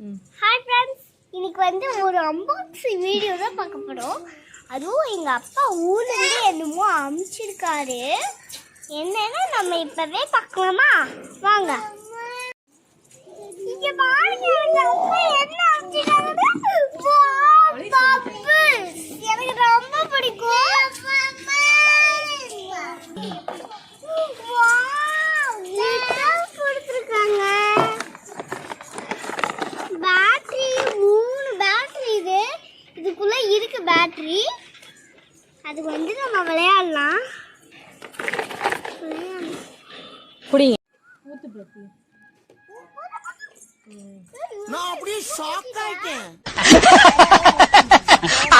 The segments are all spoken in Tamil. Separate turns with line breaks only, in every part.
ஹாய் ஃப்ரெண்ட்ஸ் இன்னைக்கு வந்து ஒரு அன்பாக்சிங் வீடியோ தான் பார்க்க போகிறோம் அதுவும் எங்கள் அப்பா ஊர்லேருந்து என்னமோ அமுச்சிருக்காரு. என்னன்னு நம்ம இப்போவே பார்க்கலாமா? வாங்க.
நான் அப்படியே ஷாக் ஆயிட்டேன்.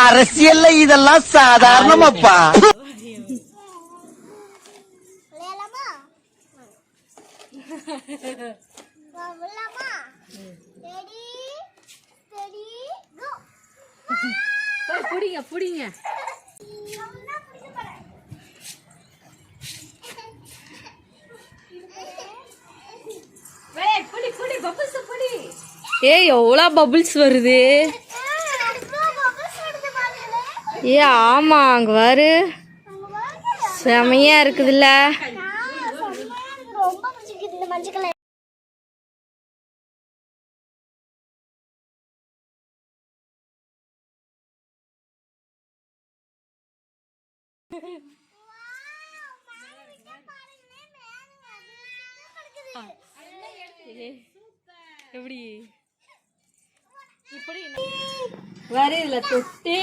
அரசியல்ல இதெல்லாம் சாதாரணமாப்பா.
புடிங்க புடிங்க புடி புடி பபிள்ஸ் புடி ஏய் எவ்வளோ பபுள்ஸ் வருது? ஏ ஆமாம் அங்கே வரு செமையாக இருக்குதுல்ல. எப்படி? இப்படி வேற இதுல தொட்டு.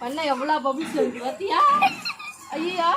பண்ண எவ்வளவு பபிள்ஸ் இருக்கு பாத்தியா? ஐயா.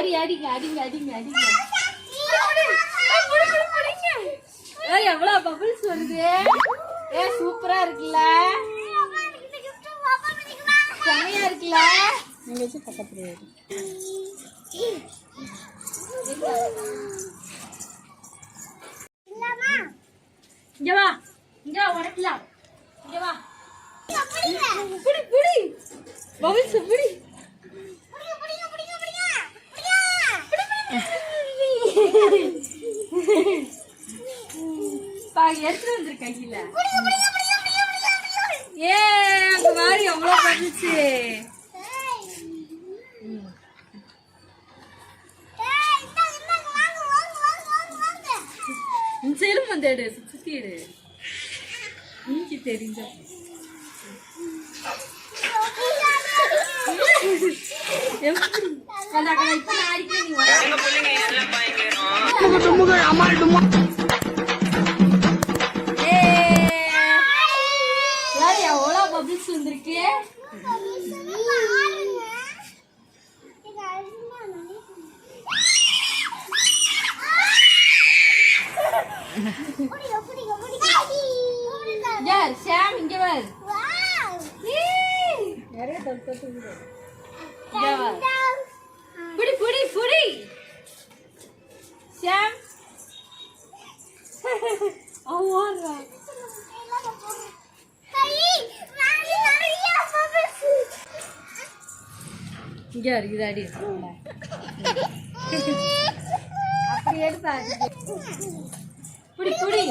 அடி அடிங்க அடிங்க அடிங்க அடிங்க. ஏய் எவ்வளவு பபிள்ஸ் வருது? ஏ சூப்பரா இருக்குல்ல? செமையா இருக்குல்ல? நீங்க வச்சு பக்கத்துல இங்க வா இங்க வா உடைக்கலாம். இங்க வா. புடி புடி. பபிள்ஸ் புடி. பாங்க எடுத்துட்டு வந்திருக்கேன் கீழே. ஏ அங்க மாதிரி எவ்வளவு பண்ணுச்சு செலும் வந்து எடு சுத்தி எடு. மூஞ்சி தெரிஞ்ச. எப்படி கண்டா பபிள்ஸ் வந்திருக்கு. யார்? ஷாம் இங்க வர் புடி புடி புடி. இங்கே இருக்குது அடி. அப்படி எடுத்தா புடி புடி.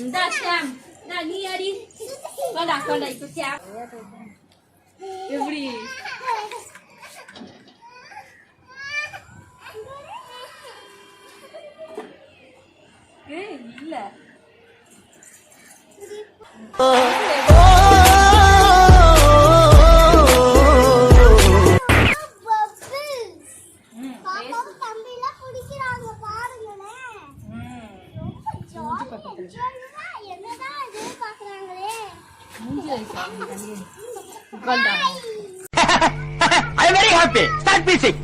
இந்தா ஷாம். இந்தா நீ அடி. கொண்டா கொண்டா எப்படி? இல்ல.
என்னதான் இது பாக்குறாங்களே
மூஞ்சி வயசு
ஐ வெரி ஹாப்பி ஸ்டார்ட் பீசிங்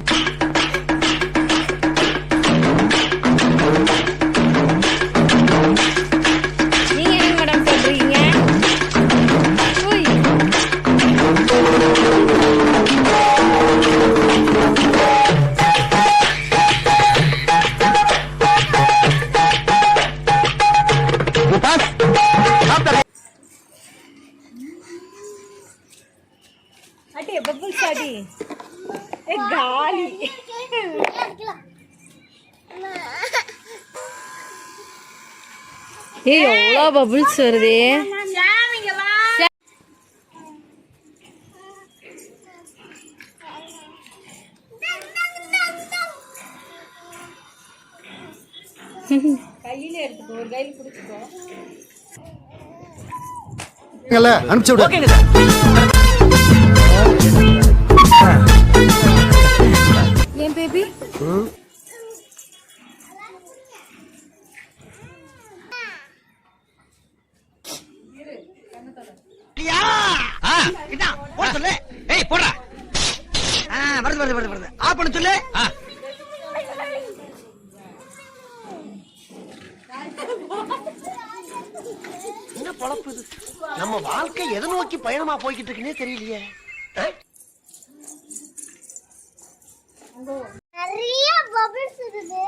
ஏய் எவ்வளோ பபிள்ஸ் வருதே?
அனுப்பிச்சு விடு.
ஏன் பேபி
ஆ, இதான், போட சொல்லு. ஏய், போடுறா. ஆ, வருது, வருது, வருது, வருது. ஆஃப் பண்ண சொல்லு. ஆ. என்ன பொழப்பு இது? நம்ம வாழ்க்கை எதை நோக்கி பயணமா போய்கிட்டு இருக்குன்னே தெரியலையே?
நிறைய பபிள்ஸ் இருக்குது.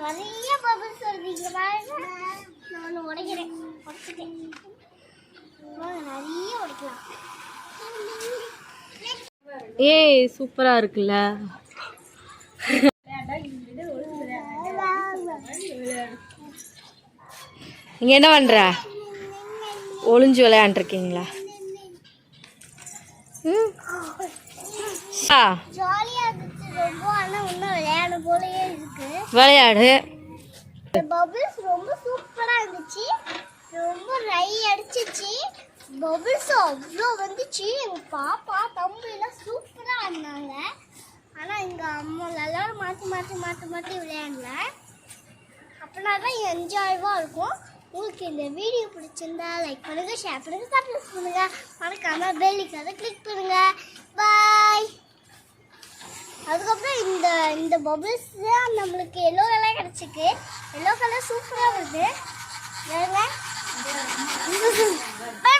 நிறைய பபிள்ஸ் வருது இங்க பாருங்க. நான் உடைக்கிறேன். உடைச்சிட்டேன் நிறைய உடைக்கலாம்.
ஏய் சூப்பரா இருக்குல்ல. நீங்க என்ன பண்ற? ஒளிஞ்சு விளையாண்டுருக்கீங்களா?
விளையாட பபிள்ஸ் ரொம்ப சூப்பரா இருந்துச்சு. ரொம்ப ரை அடிச்சிச்சு. பபிள்ஸ் அவ்வளோ வந்துச்சு. எங்க பாப்பா தம்பி எல்லாம் சூப்பரா இருந்தாங்க ஆனா எங்க அம்மா எல்லாரும் மாத்தி மாத்தி மாத்தி மாத்தி விளையாடல. அப்படின்னா தான் என்ஜாய்வா இருக்கும். உங்களுக்கு இந்த வீடியோ பிடிச்சிருந்தா லைக் பண்ணுங்கள் ஷேர் பண்ணுங்கள் சப்ஸ்கிரைப் பண்ணுங்கள் மறக்காமல் பெல்லிக்காக கிளிக் பண்ணுங்கள் பாய் அதுக்கப்புறம் இந்த இந்த பபிள்ஸ் தான் நம்மளுக்கு எல்லோ கலர் கிடச்சிக்கு எல்லோ கலர் சூப்பராக வருது. பாய்